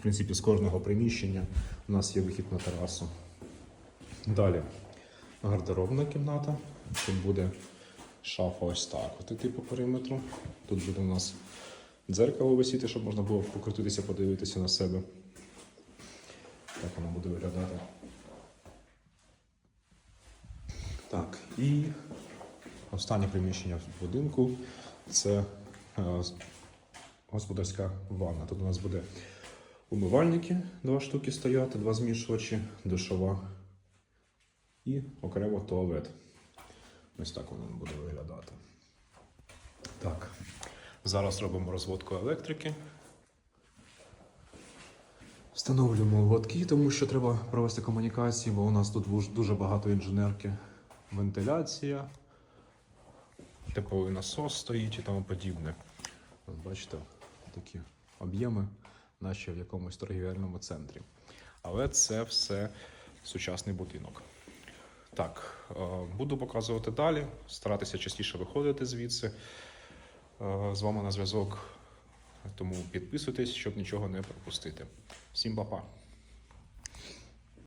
В принципі, з кожного приміщення у нас є вихід на терасу. Далі гардеробна кімната. Тут буде шафа ось так. От іти по периметру. Тут буде у нас дзеркало висіти, щоб можна було покрутитися, подивитися на себе. Так воно буде виглядати. Так, і останнє приміщення в будинку це е, господарська ванна. Тут у нас буде умивальники, два штуки стояти, два змішувачі, душова і окремо туалет. Ось так воно буде виглядати. Так, зараз робимо розводку електрики. Встановлюємо лотки, тому що треба провести комунікації, бо у нас тут дуже багато інженерки. Вентиляція, тепловий насос стоїть і тому подібне. Бачите, такі об'єми, наче в якомусь торгівельному центрі. Але це все сучасний будинок. Так, е, буду показувати далі, старатися частіше виходити звідси. Е, З вами на зв'язок. Тому підписуйтесь, щоб нічого не пропустити. Всім па-па!